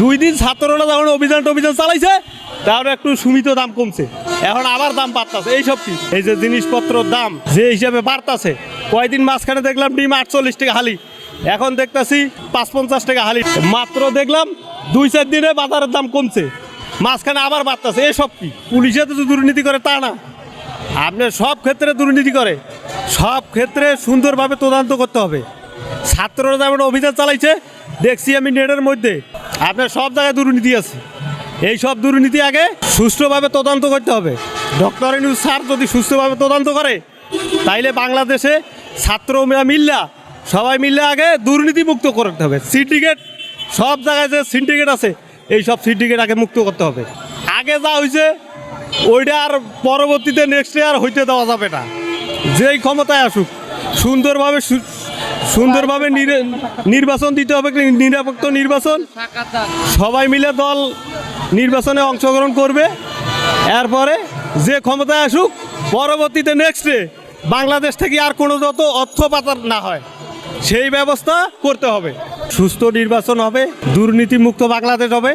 দুই দিন ছাত্ররা যখন অভিযান অভিযান চালাইছে তাহলে একটু সীমিত দাম কমছে। এখন আবার দাম বাড়তাছে। এই সব কি? এই যে জিনিসপত্রর দাম যে হিসাবে বাড়তাছে, কয়দিন মাঝখানে দেখলাম ডিম আটচল্লিশ টাকা হালি। এখন দেখতাছি পাঁচ পঞ্চাশ টাকা হালি। মাত্র দেখলাম দুই চার দিনে বাজারের দাম কমছে। মাঝখানে আবার বাড়তাছে। সব কি? পুলিশে তো দুর্নীতি করে তা না। আপনার সব ক্ষেত্রে দুর্নীতি করে। সব ক্ষেত্রে সুন্দরভাবে তদন্ত করতে হবে। ছাত্ররা যেমন অভিযান চালাইছে দেখছি আমি নেটের মধ্যে। আপনার সব জায়গায় দুর্নীতি আছে। এই সব দুর্নীতি আগে সুষ্ঠুভাবে তদন্ত করতে হবে। ডক্টর নিউজ স্যার যদি সুষ্ঠুভাবে তদন্ত করে, তাইলে বাংলাদেশে ছাত্ররা মিল্লা, সবাই মিললে আগে দুর্নীতি মুক্ত করতে হবে। সিন্ডিকেট সব জায়গায় যে সিন্ডিকেট আছে, এই সব সিন্ডিকেট আগে মুক্ত করতে হবে। আগে যা হয়েছে ওইটা আর পরবর্তীতে নেক্সট ইয়ার হইতে দেওয়া যাবে না। যেই ক্ষমতায় আসুক, সুন্দরভাবে সুন্দরভাবে নির- নির্বাচন দিতে হবে নিরপেক্ষ নির্বাচন? সবাই মিলে দল নির্বাচনে অংশগ্রহণ করবে। এরপরে যে ক্ষমতায় আসুক, পরবর্তীতে নেক্সটে বাংলাদেশ থেকে আর কোনো যত অর্থ পাচার না হয়, সেই ব্যবস্থা করতে হবে। সুস্থ নির্বাচন হবে, দুর্নীতিমুক্ত বাংলাদেশ হবে।